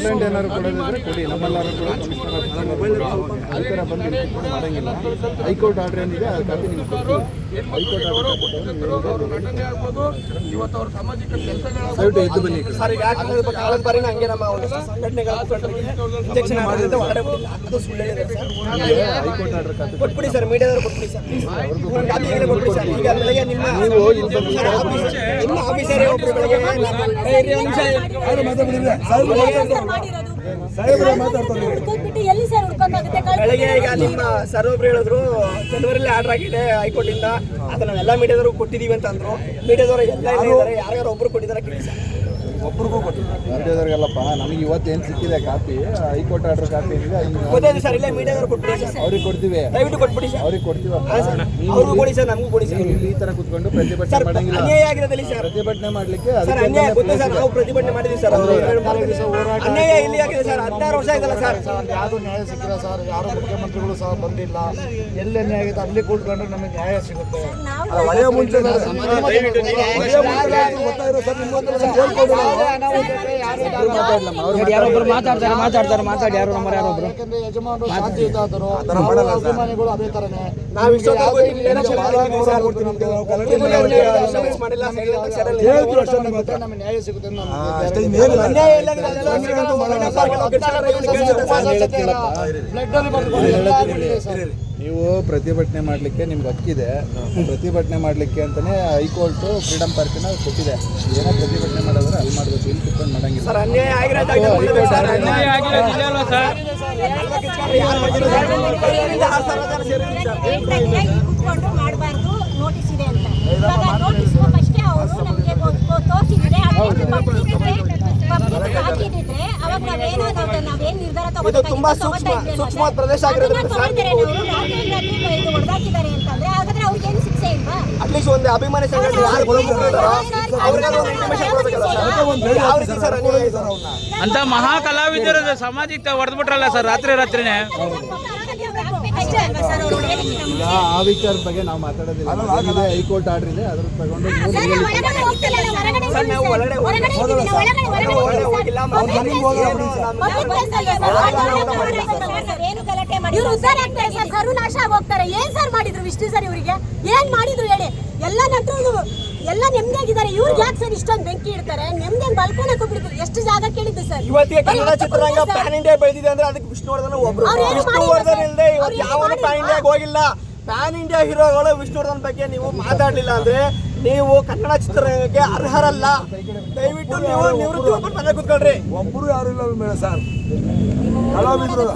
Complaint ಏನಾದ್ರು ಕೊಡೋದಿದ್ರೆ ಕೊಡಿ ನಮ್ಮೆಲ್ಲರೂ ಕೂಡ. ಮೊಬೈಲ್ ಈ ಥರ ಬಂದು ಮಾಡಂಗಿಲ್ಲ. ಹೈಕೋರ್ಟ್ ಆರ್ಡರ್ ಏನಿದೆ ಆ ಕಾಪಿ ನಿಮ್ಗೆ ಕೊಡ್ತೀವಿ. ಹೈಕೋರ್ಟ್ ಆರ್ಡರ್ ದಯವಿಟ್ಟು ಎದ್ದು ಬನ್ನಿ ಆರ್ಡರ್ ಕಾಪಿ ಕೊಟ್ಬಿಡಿ ಸರ್ ಮೀಡಿಯಾದವ್ರು ಕೊಟ್ಬಿಡಿ ನೀವು ಇಲ್ಲಿ ಬಂದು ಸರ್, ನಿಮ್ಮ ಆಫೀಸರೇ ಬೆಳಗ್ಗೆ ಈಗ ನಿಮ್ಮ ಸರ್ ಒಬ್ರು ಹೇಳಿದ್ರು ಜನವರಿಲಿ ಆರ್ಡರ್ ಆಗಿದೆ ಹೈಕೋರ್ಟ್ ಇಂದ ಅದನ್ನ ಎಲ್ಲಾ ಮೀಡಿಯಾದವರು ಕೊಟ್ಟಿದೀವಿ ಅಂತ ಅಂದ್ರು. ಮೀಡಿಯಾದವರು ಎಲ್ಲ ಇದ್ದಾರೆ. ಯಾರ್ಯಾರು ಒಬ್ರು ಕೊಟ್ಟಿದ್ದಾರೆ ಕೇಳಿ ಸರ್. ಒಬ್ರಿಗೂ ಕೊಟ್ಟಿಲ್ಲ ಮೀಡಿಯಾದವ್ರಿಗೆಲ್ಲಪ್ಪ ನಮಗೆ ಏನು ಸಿಕ್ಕಿದೆ ಕಾಪಿ ಹೈಕೋರ್ಟ್ ಆರ್ಡರ್ ಕಾಪಿ ಇದೆ ಗೊತ್ತಾಯ್ತು ಸರ್ ಇಲ್ಲ ಮೀಡಿಯಾದವ್ರು ಕೊಟ್ಬಿಡಿ ಸರ್. ಅವ್ರಿಗೆ ಕೊಡ್ತೀವಿ. ದಯವಿಟ್ಟು ಕೊಟ್ಬಿಡಿ ಸರ್. ಅವ್ರಿಗೆ ಕೊಡ್ತೀವಿ. ಸರ್ ಅವ್ರಿಗೂ ಕೊಡಿ ಸರ್ ನಮಗೂ ಕೊಡಿ ಸರ್. ಇಲ್ಲಿ ಈ ತರ ಕುತ್ಕೊಂಡು ಪ್ರತಿಭಟನೆ ಸರ್ ಮಾಡಂಗಿಲ್ಲ. ಅನ್ಯಾಯ ಆಗಿರೋದಿಲ್ಲ ಸರ್. ಪ್ರತಿಭಟನೆ ಮಾಡ್ಲಿಕ್ಕೆ ಸರ್ ಅನ್ಯಾಯ ಗೊತ್ತಾ ಸರ್ ನಾವು ಪ್ರತಿಭಟನೆ ಮಾಡಿದೀವಿ ಸರ್. ಅದು ಅನ್ಯಾಯ ಇಲ್ಲಿ ಆಗಿದೆ ಸರ್. ಹದಿನಾರು ವರ್ಷ ಆಯ್ತಲ್ಲ ಸರ್. ಯಾವುದು ನ್ಯಾಯ ಸಿಕ್ಕಿಲ್ಲ ಸರ್ ಯಾರು ಮುಖ್ಯಮಂತ್ರಿಗಳು ಸಹ ಬಂದಿಲ್ಲ. ಎಲ್ಲೇ ನ್ಯಾಯ ಆಗಿದೆ ಅಲ್ಲಿ ಕೂತ್ಕೊಂಡು ನಮಗೆ ನ್ಯಾಯ ಸಿಗುತ್ತೆ. ಒಳ್ಳೆಯ ಮುಂಚೆ ಯಾರೊಬ್ರು ಮಾತಾಡ್ತಾರೆ ಮಾತಾಡ್ತಾರೆ ಮಾತಾಡಿ ಯಾರು ನಂಬರ್ ಯಾರೊಬ್ರು ಯಾಕಂದ್ರೆ ಯಜಮಾನರು ಶಾಂತಿ ಇದ್ದಾದರು ಅಭಿಮಾನಿಗಳು ಅದೇ ತರನೇ ನಾವು ನಮಗೆ ನ್ಯಾಯ ಸಿಗುತ್ತೆ ಪ್ರತಿಭಟನೆ ಮಾಡಲಿಕ್ಕೆ ನಿಮ್ಗೆ ಹಕ್ಕಿದೆ ಪ್ರತಿಭಟನೆ ಮಾಡಲಿಕ್ಕೆ ಅಂತಾನೆ ಹೈಕೋರ್ಟ್ ಫ್ರೀಡಮ್ ಪಾರ್ಕಿನ ಕೊಟ್ಟಿದೆ ಏನೋ ಪ್ರತಿಭಟನೆ ಮಾಡೋದ್ರೆ ಅಲ್ಲಿ ಮಾಡಬೇಕು ಇಲ್ಲಿ ಕುತ್ಕೊಂಡು ಮಾಡಂಗಿಲ್ಲ ಸರ್ ಅನ್ಯಾಯ ಸರ್. ಅನ್ಯಾಯ ಸರ್. ಕುತ್ಕೊಂಡು ಮಾಡಬಾರ್ದು ನೋಟಿಸ್ ಇದೆ ಅಂತ ಇವಾಗ ನೋಟಿಸ್ ಫಸ್ಟೇ ಅವರು ನಮಗೆ ತೋರಿಸಿದ್ರೆ ಪಬ್ಲಿಕ್ ಹಾಕಿದ್ರೆ ಅವಾಗ ನಾವೇನ್ ನಿರ್ಧಾರ ತುಂಬಾ ಸೂಕ್ಷ್ಮ ಸೂಕ್ಷ್ಮ ಪ್ರದೇಶ ಆಗಿರೋದ್ರಿಂದ ಸರ್ ಹೊಡೆದಾಕಿದ್ದಾರೆ ಅಂತಂದ್ರೆ ಹಾಗಾದ್ರೆ ಅವ್ರಿಗೆ ಏನು ಶಿಕ್ಷೆ ಒಂದು ಅಭಿಮಾನಿ ಸಂಘಟನೆ ಯಾರು ಕೊಡೋದಿದ್ದಾರೋ ಅವ್ರಿಗಾದ್ರೂ ಒಂದು ಇನ್ಫಾರ್ಮೇಶನ್ ಕೊಡಬೇಕಲ್ಲ ಸರ್? ಯಾವ ರೀತಿ ಸರ್ ಅನ್ಯಾಯ ಸರ್ ಅವ್ರನ್ನ. ಅಂತ ಮಹಾ ಕಲಾವಿದರ ಸಮಾಜಕ್ಕೆ ಹೊಡೆದ್ಬಿಟ್ರಲ್ಲ ಸರ್ ರಾತ್ರಿ ರಾತ್ರಿನೇ? ಈಗ ಆ ವಿಚಾರದ ಬಗ್ಗೆ ನಾವು ಮಾತಾಡೋದಿಲ್ಲ. ಹೈಕೋರ್ಟ್ ಆರ್ಡರ್ ಇದೆ ಅದ್ರ ತಗೊಂಡು ಸರ್, ನಾವು ಒಳಗಡೆ ಸರ್, ಒಳಗಡೆ ಹೋಗಿಲ್ಲ, ಏನು ಇವ್ರು ಆಗ್ತಾರೆ ಸರ್. ಸರ್ವನಾಶ ಆಗೋಗ್ತಾರೆ. ಏನ್ ಸರ್ ಮಾಡಿದ್ರು ವಿಷ್ಣು ಸರ್ ಇವರಿಗೆ? ಏನ್ ಮಾಡಿದ್ರು ಹೇಳಿ? ಎಲ್ಲ ನಟರು ಎಲ್ಲ ನೆಮ್ಮದಿಯಾಗಿದ್ದಾರೆ. ಇವ್ರು ಯಾಕೆ ಸರ್ ಇಷ್ಟೊಂದು ಬೆಂಕಿ ಇಡ್ತಾರೆ? ನೆಮ್ಮದಿ ಬಲ್ಕೋನಕ್ಕೆ ಹೋಗ್ಬಿಡ್ತಾರೆ ಎಷ್ಟು ಜಾಗ ಕೇಳಿದ್ದು ಸರ್? ಇವತ್ತಿಗೆ ಕನ್ನಡ ಚಿತ್ರರಂಗ ಪ್ಯಾನ್ ಇಂಡಿಯಾ ಬೆಳೆದಿದೆ ಅಂದ್ರೆ ಅದಕ್ಕೆ ವಿಷ್ಣುವರ್ಧನ್ ಒಬ್ರು. ಅವ್ರು ಏನು ವಿಷ್ಣುವರ್ಧನ್ ಇಲ್ಲದೆ ಇವತ್ತು ಮಾಡಿಲ್ಲ. ಪ್ಯಾನ್ ಇಂಡಿಯಾಗೆ ಹೋಗಿಲ್ಲ. ಪ್ಯಾನ್ ಇಂಡಿಯಾ ಹೀರೋಗಳು ವಿಷ್ಣುವರ್ಧನ್ ಬಗ್ಗೆ ನೀವು ಮಾತಾಡ್ಲಿಲ್ಲ ಅಂದ್ರೆ ನೀವು ಕನ್ನಡ ಚಿತ್ರರಂಗಕ್ಕೆ ಅರ್ಹರಲ್ಲ. ದಯವಿಟ್ಟು ನೀವು ನಿವೃತ್ತಿ ಒಬ್ಬರು ಮನೆ ಕೂತ್ಕೊಳ್ರಿ. ಒಬ್ಬರು ಯಾರು ಇಲ್ಲ ಸರ್. ಕಲಾವಿದರು.